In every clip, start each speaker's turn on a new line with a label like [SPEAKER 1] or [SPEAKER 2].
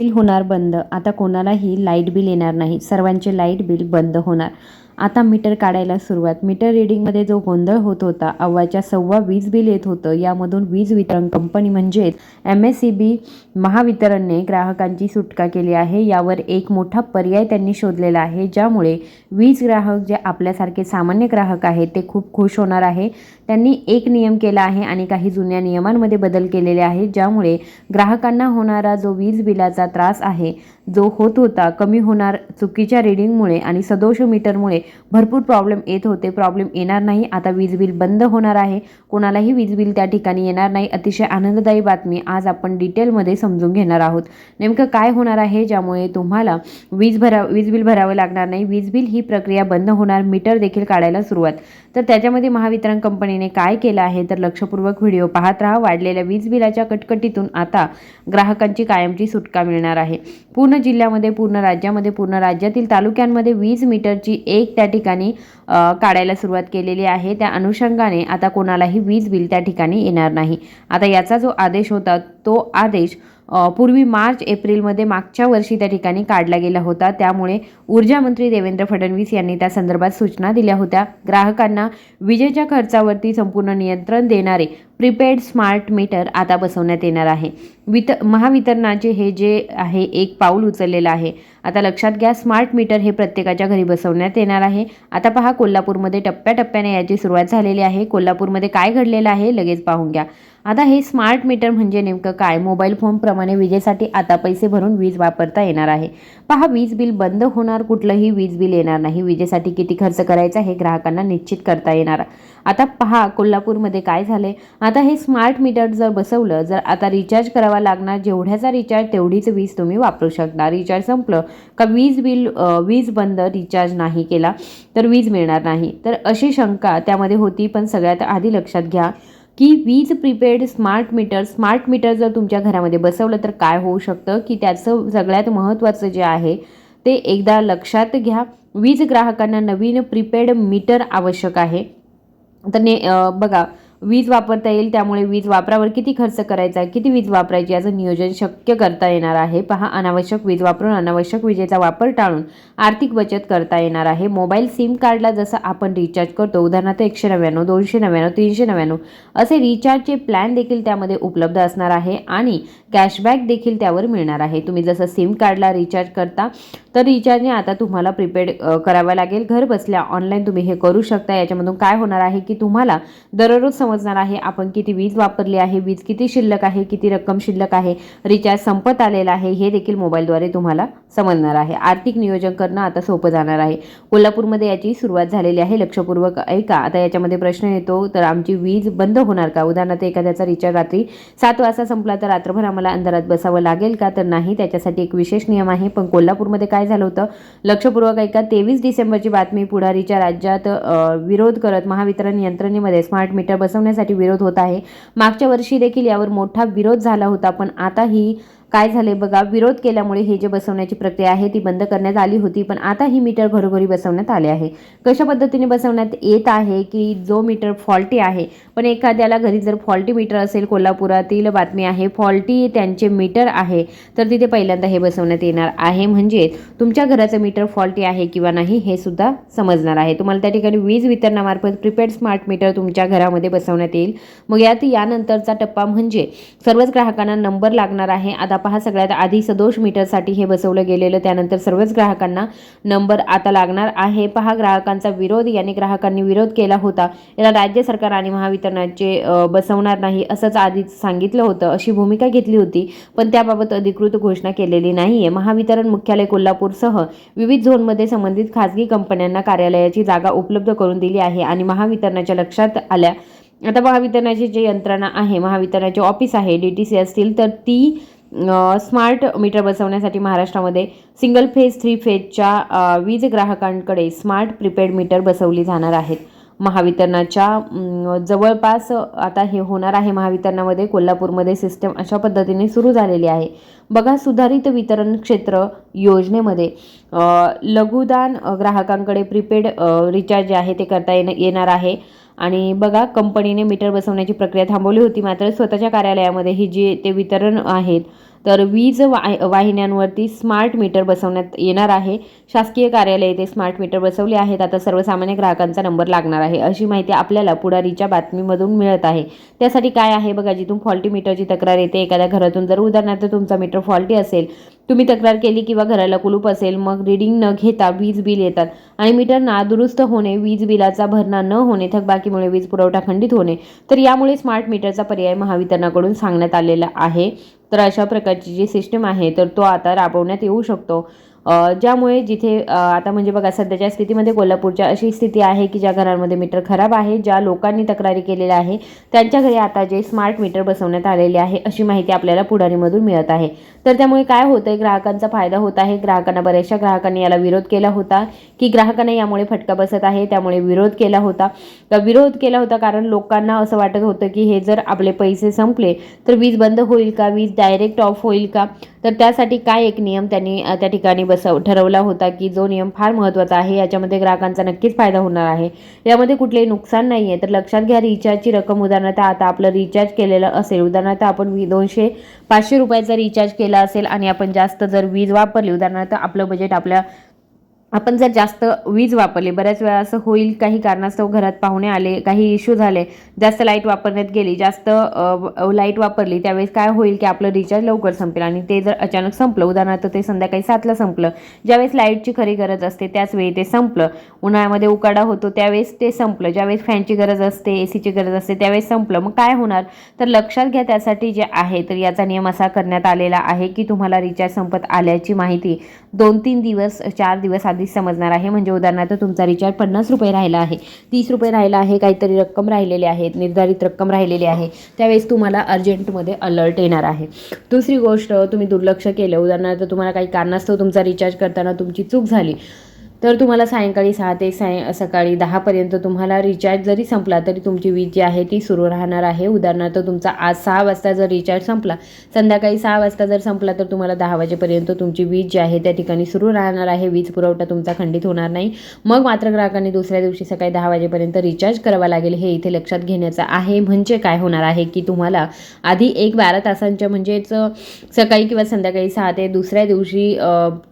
[SPEAKER 1] Bill होणार बंद. आता कोणालाही लाइट बिल येणार नाही. सर्वांचे लाइट बिल बंद होणार. आता मीटर काढायला सुरुवात. मीटर रिडिंगमध्ये जो गोंधळ होत होता अव्वाच्या सव्वा वीज बिल येत होतं यामधून वीज वितरण कंपनी म्हणजेच एम एस सी बी महावितरणने ग्राहकांची सुटका केली आहे. यावर एक मोठा पर्याय त्यांनी शोधलेला आहे ज्यामुळे वीज ग्राहक जे आपल्यासारखे सामान्य ग्राहक आहेत ते खूप खुश होणार आहे. त्यांनी एक नियम केला आहे आणि काही जुन्या नियमांमध्ये बदल केलेले आहेत ज्यामुळे ग्राहकांना होणारा जो वीज बिलाचा त्रास आहे जो होत होता कमी होणार चुकीच्या रिडिंगमुळे आणि सदोष मीटरमुळे भरपूर प्रॉब्लेम येत होते. प्रॉब्लेम येणार नाही. आता वीज बिल बंद होणार आहे. कोणालाही वीज बिल त्या ठिकाणी येणार नाही. अतिशय आनंददायी बातमी. आज आपण डिटेलमध्ये समजून घेणार आहोत. नेमकं काय होणार आहे ज्यामुळे तुम्हाला वीज भरा वीज बिल भरावं लागणार नाही? वीज बिल ही प्रक्रिया बंद होणार मीटर देखील काढायला सुरुवात. तर त्याच्यामध्ये महावितरण कंपनीने काय केलं आहे? तर लक्षपूर्वक व्हिडिओ पाहत राहा. वाढलेल्या वीज बिलाच्या कटकटीतून आता ग्राहकांची कायमची सुटका मिळणार आहे. पूर्ण जिल्ह्यामध्ये पूर्ण राज्यामध्ये पूर्ण राज्यातील तालुक्यांमध्ये वीज मीटरची एक त्या ठिकाणी काढायला सुरुवात केलेली आहे. त्या अनुषंगाने आता कोणालाही वीज बिल त्या ठिकाणी येणार नाही. आता याचा जो आदेश होता तो आदेश पूर्वी मार्च एप्रिलमध्ये मागच्या वर्षी त्या ठिकाणी काढला गेला होता. त्यामुळे ऊर्जा मंत्री देवेंद्र फडणवीस यांनी त्या संदर्भात सूचना दिल्या होत्या. ग्राहकांना विजेच्या खर्चावरती संपूर्ण नियंत्रण देणारे प्रीपेड स्मार्ट मीटर आता बसवण्यात येणार आहे. वित महावितरणाचे हे जे आहे एक पाऊल उचललेलं आहे. आता लक्षात घ्या स्मार्ट मीटर हे प्रत्येकाच्या घरी बसवण्यात येणार आहे. आता पहा कोल्हापूरमध्ये टप्प्याटप्प्याने याची सुरुवात झालेली आहे. कोल्हापूरमध्ये काय घडलेलं आहे लगेच पाहून घ्या. आता हे स्मार्ट मीटर म्हणजे नेमकं काय? मोबाईल फोनप्रमाणे विजेसाठी आता पैसे भरून वीज वापरता येणार आहे. पहा वीज बिल बंद होणार कुठलंही वीज बिल येणार नाही. विजेसाठी किती खर्च करायचा हे ग्राहकांना निश्चित करता येणार. आता पहा कोल्हापूरमध्ये काय झाले आता हे स्मार्ट मीटर जर बसवलं जर आता रिचार्ज करावा लागणार जेवढ्याचा रिचार्ज तेवढीच वीज तुम्ही वापरू शकता रिचार्ज संपलं का वीज बिल वीज बंद रिचार्ज नाही केला तर वीज मिळणार नाही. तर अशी शंका त्यामध्ये होती पण सगळ्यात आधी लक्षात घ्या की वीज prepaid smart meter smart meter जर तुमच्या घरामध्ये बसवलं तर काय होऊ शकतं? की त्याचं सगळ्यात महत्त्वाचं जे आहे ते एकदा लक्षात घ्या. वीज ग्राहकांना नवीन प्रीपेड मीटर आवश्यक आहे. तर ने बघा वीज वापरता येईल त्यामुळे वीज वापरावर किती खर्च करायचा किती वीज वापरायची याचं नियोजन शक्य करता येणार आहे. पहा अनावश्यक वीज वापरून अनावश्यक विजेचा वापर टाळून आर्थिक बचत करता येणार आहे. मोबाईल सिम कार्डला जसं आपण रिचार्ज करतो उदाहरणार्थ एकशे नव्याण्णव दोनशे नव्याण्णव तीनशे नव्याण्णव असे रिचार्जचे प्लॅन देखील त्यामध्ये उपलब्ध असणार आहे आणि कॅशबॅक देखील त्यावर मिळणार आहे. तुम्ही जसं सिम कार्डला रिचार्ज करता तर रिचार्जने आता तुम्हाला प्रिपेड करावा लागेल. घर बसल्या ऑनलाईन तुम्ही हे करू शकता. याच्यामधून काय होणार आहे की तुम्हाला दररोज समजणार आहे. आपण किती वीज वापरली आहे वीज किती शिल्लक आहे किती रक्कम शिल्लक आहे रिचार्ज संपत आलेला आहे हे देखील मोबाईलद्वारे तुम्हाला समजणार आहे. आर्थिक नियोजन करणं आता सोपं जाणार आहे. कोल्हापूरमध्ये याची सुरुवात झालेली आहे. लक्षपूर्वक ऐका. आता याच्यामध्ये प्रश्न येतो तर आमची वीज बंद होणार का? उदाहरणार्थ एखाद्याचा रिचार्ज रात्री सात वाजता संपला तर रात्रभर आम्हाला अंधारात बसावं लागेल का? तर नाही त्याच्यासाठी एक विशेष नियम आहे. पण कोल्हापूरमध्ये काय झालं होतं? लक्षपूर्वक ऐका. तेवीस डिसेंबरची बातमी पुढारीच्या राज्यात विरोध करत महावितरण यंत्रणेमध्ये स्मार्ट मीटर बसवण्यासाठी विरोध होत आहे. मागच्या वर्षी देखील यावर मोठा विरोध झाला होता पण आता ही काय झाले बघा विरोध केल्यामुळे हे जे बसवण्याची प्रक्रिया आहे ती बंद करण्यात आली होती पण आता ही मीटर घरोघरी बसवण्यात आले आहे. कशा पद्धतीने बसवण्यात येत आहे की जो मीटर फॉल्टी आहे पण एखाद्याला घरी जर फॉल्टी मीटर असेल कोल्हापुरातील बातमी आहे फॉल्टी त्यांचे मीटर आहे तर तिथे पहिल्यांदा हे बसवण्यात येणार आहे. म्हणजे तुमच्या घराचं मीटर फॉल्टी आहे किंवा नाही हे सुद्धा समजणार आहे. तुम्हाला त्या ठिकाणी वीज वितरणामार्फत प्रिपेड स्मार्ट मीटर तुमच्या घरामध्ये बसवण्यात येईल. मग यात यानंतरचा टप्पा म्हणजे सर्वच ग्राहकांना नंबर लागणार आहे. आता पहा सगळ्यात आधी सदोष मीटरसाठी हे बसवलं गेलेलं त्यानंतर सर्वच ग्राहकांना नंबर आता लागणार आहे. पहा ग्राहकांचा विरोध याने ग्राहकांनी विरोध केला होता. याला राज्य सरकार आणि महावितरणाचे बसवणार नाही असंच आधीच सांगितलं होतं अशी भूमिका घेतली होती. पण त्याबाबत अधिकृत घोषणा केलेली नाही आहे महावितरण मुख्यालय कोल्हापूरसह विविध झोनमध्ये संबंधित खाजगी कंपन्यांना कार्यालयाची जागा उपलब्ध करून दिली आहे आणि महावितरणाच्या लक्षात आल्या. आता महावितरणाची जे यंत्रणा आहे महावितरणाचे ऑफिस आहे डी टी सी असतील तर ती स्मार्ट मीटर बसवण्यासाठी महाराष्ट्रामध्ये सिंगल फेज थ्री फेजच्या वीज ग्राहकांकडे स्मार्ट प्रीपेड मीटर बसवली जाणार आहेत. महावितरणाच्या जवळपास आता हे होणार आहे महावितरणामध्ये. कोल्हापूरमध्ये सिस्टम अशा पद्धतीने सुरू झालेली आहे. बघा सुधारित वितरण क्षेत्र योजनेमध्ये लघुदान ग्राहकांकडे प्रीपेड रिचार्ज जे आहे ते करता येणं येणार आहे. आणि बघा कंपनीने मीटर बसवण्याची प्रक्रिया थांबवली होती मात्र स्वतःच्या कार्यालयामध्ये हे जे ते वितरण आहेत तर वीज वाह वाहिन्यांवरती स्मार्ट मीटर बसवण्यात येणार आहे. शासकीय कार्यालय येथे स्मार्ट मीटर बसवले आहेत. आता सर्वसामान्य ग्राहकांचा नंबर लागणार आहे अशी माहिती आपल्याला पुढारीच्या बातमीमधून मिळत आहे. त्यासाठी काय आहे बघा जिथून फॉल्टी मीटरची तक्रार येते एखाद्या घरातून जर उदाहरणार्थ तुमचा मीटर फॉल्टी असेल तुम्ही तक्रार केली किंवा घराला कुलूप असेल मग रिडिंग न घेता वीज बिल येतात. आणि मीटर नादुरुस्त होणे वीज बिलाचा भरणा न होणे थकबाकीमुळे वीज पुरवठा खंडित होणे तर यामुळे स्मार्ट मीटरचा पर्याय महावितरणाकडून सांगण्यात आलेला आहे. तर अशा प्रकारची जी सिस्टम आहे तर तो आता राबवण्यात येऊ शकतो. ज्यामुळे जिथे आता म्हणजे बघा सध्याच्या स्थितीमध्ये कोल्हापूरच्या अशी स्थिती आहे की ज्या घरांमध्ये मीटर खराब आहे ज्या लोकांनी तक्रारी केलेल्या आहे त्यांच्या घरी आता जे स्मार्ट मीटर बसवण्यात आलेले आहे अशी माहिती आपल्याला पुढारीमधून मिळत आहे. तर त्यामुळे काय होतंय ग्राहकांचा फायदा होत आहे. ग्राहकांना बऱ्याचशा ग्राहकांनी याला विरोध केला होता की ग्राहकांना यामुळे फटका बसत आहे त्यामुळे विरोध केला होता. विरोध केला होता कारण लोकांना असं वाटत होतं की हे जर आपले पैसे संपले तर वीज बंद होईल का? वीज डायरेक्ट ऑफ होईल का? तर त्यासाठी काय एक नियम त्यांनी त्या ठिकाणी बसव ठरवला होता की जो नियम फार महत्त्वाचा आहे याच्यामध्ये ग्राहकांचा नक्कीच फायदा होणार आहे. यामध्ये कुठलेही नुकसान नाही आहे तर लक्षात घ्या रिचार्जची रक्कम उदाहरणार्थ आता आपलं रिचार्ज केलेलं असेल उदाहरणार्थ आपण वी- दोनशे पाचशे रुपयाचा रिचार्ज केला असेल आणि आपण जास्त जर वीज वापरली उदाहरणार्थ आपलं बजेट आपल्या आपण जर जास्त वीज वापरली बऱ्याच वेळा असं होईल काही कारणास्तव घरात पाहुणे आले काही इश्यू झाले जास्त लाइट वापरण्यात गेली जास्त लाइट वापरली त्यावेळेस काय होईल की आपलं रिचार्ज लवकर संपेल आणि ते जर अचानक संपलं उदाहरणार्थ ते संध्याकाळी सातला संपलं ज्यावेळेस लाईटची खरी गरज असते त्याच वेळी ते संपलं उन्हाळ्यामध्ये उकाडा होतो त्यावेळेस ते संपलं ज्यावेळेस फॅनची गरज असते ए सीची गरज असते त्यावेळेस संपलं मग काय होणार? तर लक्षात घ्या त्यासाठी जे आहे तर याचा नियम असा करण्यात आलेला आहे की तुम्हाला रिचार्ज संपत आल्याची माहिती दोन तीन दिवस चार दिवस आधी आधीच समजणार आहे. म्हणजे उदाहरणार्थ तुमचा रिचार्ज पन्नास रुपये राहिला आहे. तीस रुपये राहिला आहे. काहीतरी रक्कम राहिलेली आहे. निर्धारित रक्कम राहिलेली आहे. त्यावेळेस तुम्हाला अर्जंटमध्ये अलर्ट येणार आहे. दुसरी गोष्ट तुम्ही दुर्लक्ष केलं. उदाहरणार्थ तुम्हाला काही कारणास्तव तुमचा रिचार्ज करताना तुमची चूक झाली. तर तुम्हाला सायंकाळी सहा ते साय सकाळी दहापर्यंत तुम्हाला रिचार्ज जरी संपला तरी तुमची वीज जी आहे ती सुरू राहणार आहे. उदाहरणार्थ तुमचा आज सहा वाजता जर रिचार्ज संपला संध्याकाळी सहा वाजता जर संपला तर तुम्हाला दहा वाजेपर्यंत तुमची वीज जी आहे त्या ठिकाणी सुरू राहणार आहे. वीज पुरवठा तुमचा खंडित होणार नाही. मग मात्र ग्राहकांनी दुसऱ्या दिवशी सकाळी दहा वाजेपर्यंत रिचार्ज करावा लागेल हे इथे लक्षात घेण्याचं आहे. म्हणजे काय होणार आहे की तुम्हाला आधी एक बारा तासांच्या म्हणजेच सकाळी किंवा संध्याकाळी सहा ते दुसऱ्या दिवशी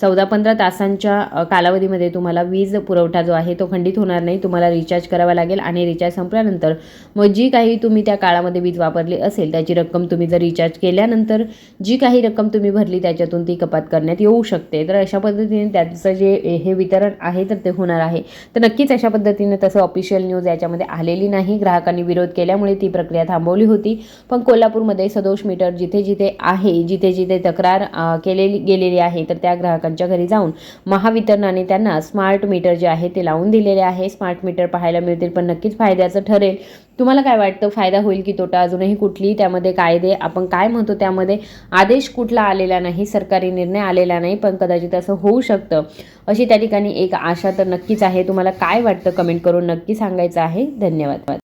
[SPEAKER 1] चौदा पंधरा तासांच्या कालावधीमध्ये तुम्हाला तुम्हाला वीज पुरवठा जो आहे तो खंडित होणार नाही. तुम्हाला रिचार्ज करावा लागेल आणि रिचार्ज संपल्यानंतर मग जी काही तुम्ही त्या काळामध्ये वीज वापरली असेल त्याची रक्कम तुम्ही जर रिचार्ज केल्यानंतर जी काही रक्कम तुम्ही भरली त्याच्यातून ती कपात करण्यात येऊ शकते. तर अशा पद्धतीने त्याचं जे हे वितरण आहे तर ते होणार आहे. तर नक्कीच अशा पद्धतीने तसं ऑफिशियल न्यूज याच्यामध्ये आलेली नाही. ग्राहकांनी विरोध केल्यामुळे ती प्रक्रिया थांबवली होती. पण कोल्हापूरमध्ये सदोष मीटर जिथे जिथे आहे जिथे जिथे तक्रार केलेली गेलेली आहे तर त्या ग्राहकांच्या घरी जाऊन महावितरणाने त्यांना स्मार्ट मीटर जे आहे ते लावून दिलेले आहे. स्मार्ट मीटर पाहायला मिळतील पण नक्कीच फायद्याचं ठरेल. तुम्हाला काय वाटतं? फायदा होईल की तोटा? अजूनही कुठली त्यामध्ये कायदे आपण काय म्हणतो त्यामध्ये आदेश कुठला आलेला नाही सरकारी निर्णय आलेला नाही पण कदाचित असं होऊ शकतं. अशी त्या ठिकाणी एक आशा तर नक्कीच आहे. तुम्हाला काय वाटतं? कमेंट करून नक्की सांगायचं आहे. धन्यवाद.